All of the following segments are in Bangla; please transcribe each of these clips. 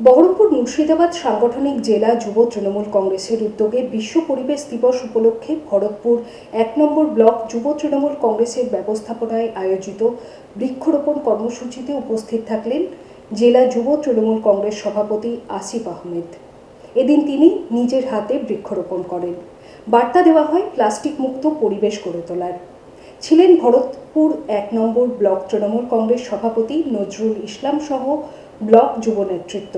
বহরমপুর মুর্শিদাবাদ সাংগঠনিক জেলা যুব তৃণমূল কংগ্রেসের উদ্যোগে বিশ্ব পরিবেশ দিবস উপলক্ষে ভরতপুর এক নম্বর ব্লক যুব তৃণমূল কংগ্রেসের ব্যবস্থাপনায় আয়োজিত বৃক্ষরোপণ কর্মসূচিতে উপস্থিত থাকলেন জেলা যুব তৃণমূল কংগ্রেস সভাপতি আসিফ আহমেদ। এদিন তিনি নিজের হাতে বৃক্ষরোপণ করেন। বার্তা দেওয়া হয়, প্লাস্টিক মুক্ত পরিবেশ গড়ে তোলার। ছিলেন ভরতপুর এক নম্বর ব্লক তৃণমূল কংগ্রেস সভাপতি নজরুল ইসলাম সহ ব্লক যুব নেতৃত্ব।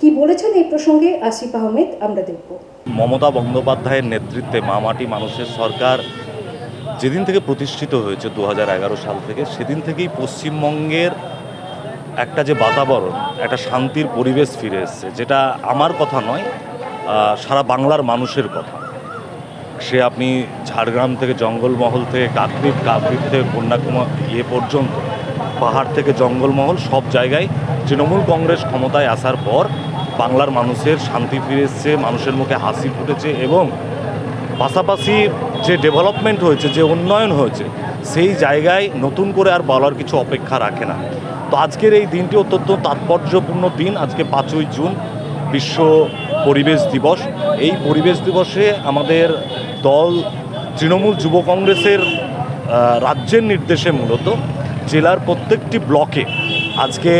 কি বলেছেন এই প্রসঙ্গে আসিফ আহমেদ, আমরা দেখব। মমতা বন্দ্যোপাধ্যায়ের নেতৃত্বে মামাটি মানুষের সরকার যেদিন থেকে প্রতিষ্ঠিত হয়েছে দু হাজার এগারো সাল থেকে, সেদিন থেকেই পশ্চিমবঙ্গের একটা যে বাতাবরণ, একটা শান্তির পরিবেশ ফিরে এসছে, যেটা আমার কথা নয় সারা বাংলার মানুষের কথা। সে আপনি ঝাড়গ্রাম থেকে জঙ্গলমহল থেকে কাকদ্বীপ কাকদ্বীপ থেকে কন্যাকুমার ইয়ে পর্যন্ত, পাহাড় থেকে জঙ্গলমহল, সব জায়গায় তৃণমূল কংগ্রেস ক্ষমতায় আসার পর বাংলার মানুষের শান্তি ফিরে এসছে, মানুষের মুখে হাসি ফুটেছে এবং পাশাপাশি যে ডেভেলপমেন্ট হয়েছে, যে উন্নয়ন হয়েছে, সেই জায়গায় নতুন করে আর বলার কিছু অপেক্ষা রাখে না। তো আজকের এই দিনটি অত্যন্ত তাৎপর্যপূর্ণ দিন। আজকে পাঁচই জুন, বিশ্ব পরিবেশ দিবস। এই পরিবেশ দিবসে আমাদের দল তৃণমূল যুব কংগ্রেসের রাজ্যের নির্দেশে মূলত জেলার প্রত্যেকটি ব্লকে আজকে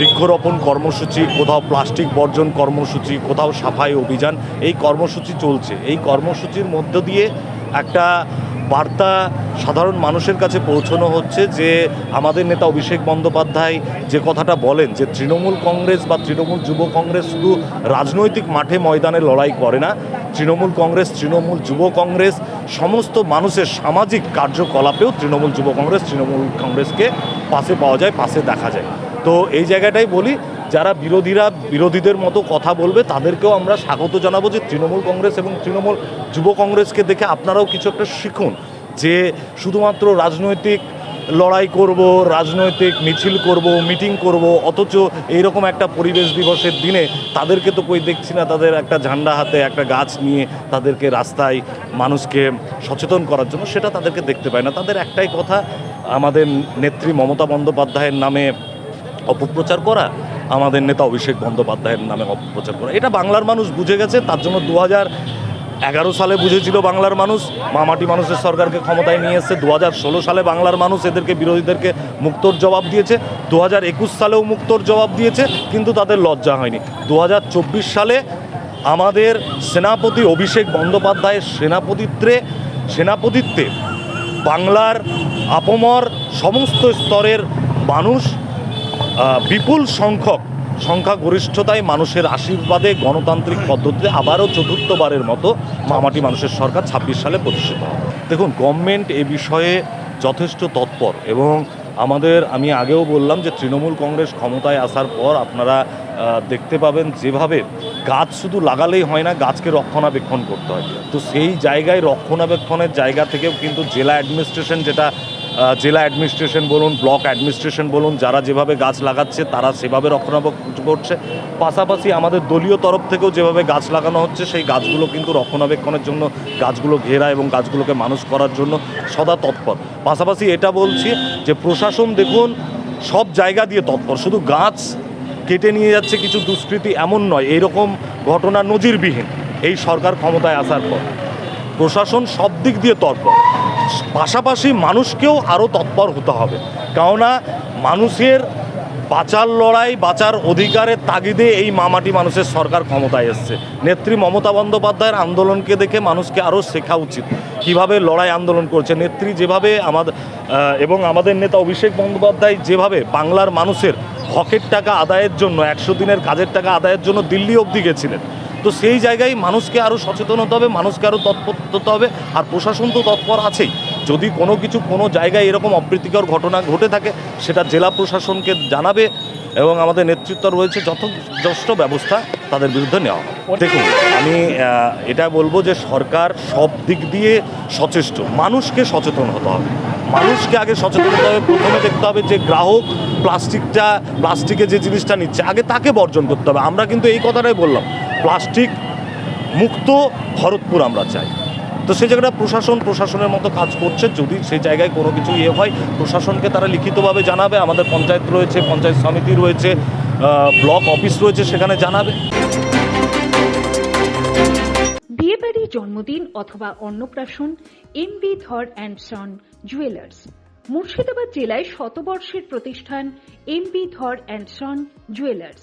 বৃক্ষরোপণ কর্মসূচি, কোথাও প্লাস্টিক বর্জন কর্মসূচি, কোথাও সাফাই অভিযান, এই কর্মসূচি চলছে। এই কর্মসূচির মধ্য দিয়ে একটা বার্তা সাধারণ মানুষের কাছে পৌঁছানো হচ্ছে যে, আমাদের নেতা অভিষেক বন্দ্যোপাধ্যায় যে কথাটা বলেন যে, তৃণমূল কংগ্রেস বা তৃণমূল যুব কংগ্রেস শুধু রাজনৈতিক মাঠে ময়দানে লড়াই করে না, তৃণমূল কংগ্রেস, তৃণমূল যুব কংগ্রেস, সমস্ত মানুষের সামাজিক কার্যকলাপেও তৃণমূল যুব কংগ্রেস, তৃণমূল কংগ্রেসকে পাশে পাওয়া যায়, পাশে দেখা যায়। তো এই জায়গাটাই বলি, যারা বিরোধীরা বিরোধীদের মতো কথা বলবে, তাদেরকেও আমরা স্বাগত জানাব যে তৃণমূল কংগ্রেস এবং তৃণমূল যুব কংগ্রেসকে দেখে আপনারাও কিছু একটা শিখুন যে শুধুমাত্র রাজনৈতিক লড়াই করব, রাজনৈতিক মিছিল করব, মিটিং করব, অথচ এইরকম একটা পরিবেশ দিবসের দিনে তাদেরকে তো কই দেখছি না, তাদের একটা ঝান্ডা হাতে একটা গাছ নিয়ে তাদেরকে রাস্তায় মানুষকে সচেতন করার জন্য, সেটা তাদেরকে দেখতে পায় না। তাদের একটাই কথা, আমাদের নেত্রী মমতা বন্দ্যোপাধ্যায়ের নামে অপপ্রচার করা, আমাদের নেতা অভিষেক বন্দ্যোপাধ্যায়ের নামে অপপ্রচার করা। এটা বাংলার মানুষ বুঝে গেছে, তার জন্য দু এগারো সালে বুঝেছিল বাংলার মানুষ। মামাটি মানুষের সরকারকে ক্ষমতায় নিয়ে এসছে দু হাজার ষোলো সালে বাংলার মানুষ এদেরকে, বিরোধীদেরকে মুক্তর জবাব দিয়েছে। দু হাজার একুশ সালেও মুক্তর জবাব দিয়েছে, কিন্তু তাদের লজ্জা হয়নি। দু হাজার চব্বিশ সালে আমাদের সেনাপতি অভিষেক বন্দ্যোপাধ্যায়ের সেনাপতিত্বে সেনাপতিত্বে বাংলার আপমর সমস্ত স্তরের মানুষ বিপুল সংখ্যক সংখ্যাগরিষ্ঠতায় মানুষের আশীর্বাদে গণতান্ত্রিক পদ্ধতিতে আবারও চতুর্থবারের মতো মামাটি মানুষের সরকার ছাব্বিশ সালে প্রতিষ্ঠিত হয়। দেখুন গভর্নমেন্ট এ বিষয়ে যথেষ্ট তৎপর এবং আমাদের, আমি আগেও বললাম যে তৃণমূল কংগ্রেস ক্ষমতায় আসার পর আপনারা দেখতে পাবেন যেভাবে গাছ শুধু লাগালেই হয় না, গাছকে রক্ষণাবেক্ষণ করতে হয়। তো সেই জায়গায় রক্ষণাবেক্ষণের জায়গা থেকেও কিন্তু জেলা অ্যাডমিনিস্ট্রেশন যেটা জেলা অ্যাডমিনিস্ট্রেশন বলুন, ব্লক অ্যাডমিনিস্ট্রেশন বলুন, যারা যেভাবে গাছ লাগাচ্ছে তারা সেভাবে রক্ষণাবেক্ষণ করছে। পাশাপাশি আমাদের দলীয় তরফ থেকেও যেভাবে গাছ লাগানো হচ্ছে, সেই গাছগুলো কিন্তু রক্ষণাবেক্ষণের জন্য, গাছগুলো ঘেরা এবং গাছগুলোকে মানুষ করার জন্য সদা তৎপর। পাশাপাশি এটা বলছি যে প্রশাসন দেখুন, সব জায়গা দিয়ে তৎপর। শুধু গাছ কেটে নিয়ে যাচ্ছে কিছু দুষ্কৃতি এমন নয়, এইরকম ঘটনা নজিরবিহীন। এই সরকার ক্ষমতায় আসার পর। প্রশাসন সব দিক দিয়ে তৎপর। পাশাপাশি মানুষকেও আরও তৎপর হতে হবে। কেননা মানুষের বাঁচার লড়াই, বাঁচার অধিকারের তাগিদে এই মামাটি মানুষের সরকার ক্ষমতায় এসছে। নেত্রী মমতা বন্দ্যোপাধ্যায়ের আন্দোলনকে দেখে মানুষকে আরও শেখা উচিত। কীভাবে লড়াই আন্দোলন করছে? নেত্রী যেভাবে আমাদের এবং আমাদের নেতা অভিষেক বন্দ্যোপাধ্যায় যেভাবে বাংলার মানুষের হকের টাকা আদায়ের জন্য, একশো দিনের কাজের টাকা আদায়ের জন্য দিল্লি অবধি গেছিলেন তো সেই জায়গায় মানুষকে আরও সচেতন হতে হবে, মানুষকে আরও তৎপর হতে হবে, আর প্রশাসন তো তৎপর আছেই। যদি কোনো কিছু কোনো জায়গায় এরকম অপ্রীতিকর ঘটনা ঘটে থাকে, সেটা জেলা প্রশাসনকে জানাবে এবং আমাদের নেতৃত্ব রয়েছে যথেষ্ট ব্যবস্থা তাদের বিরুদ্ধে নেওয়া দেখুন, আমি এটা বলব যে সরকার সব দিক দিয়ে সচেষ্ট। মানুষকে সচেতন হতে হবে। মানুষকে আগে সচেতন হতে হবে। প্রথমে দেখতে হবে যে গ্রাহক প্লাস্টিকটা, প্লাস্টিকে যে জিনিসটা নিচ্ছে, আগে তাকে বর্জন করতে হবে। আমরা কিন্তু এই কথাটাই বললাম। প্লাস্টিক মুক্ত ভরতপুর আমরা চাই। তো সেই জায়গাটা প্রশাসন, প্রশাসনের মতো কাজ করছে। যদি সেই জায়গায় কোনো কিছু ইয়ে হয়, প্রশাসনকে তারা লিখিতভাবে জানাবে। আমাদের পঞ্চায়েত রয়েছে, পঞ্চায়েত সমিতি রয়েছে ব্লক অফিস রয়েছে, সেখানে জানাবে। বিয়েবাড়ি জন্মদিন অথবা অন্নপ্রাশন M B Dhar and son jewellers Murshidabad জেলায় শতবর্ষের প্রতিষ্ঠান M B Dhar and son jewellers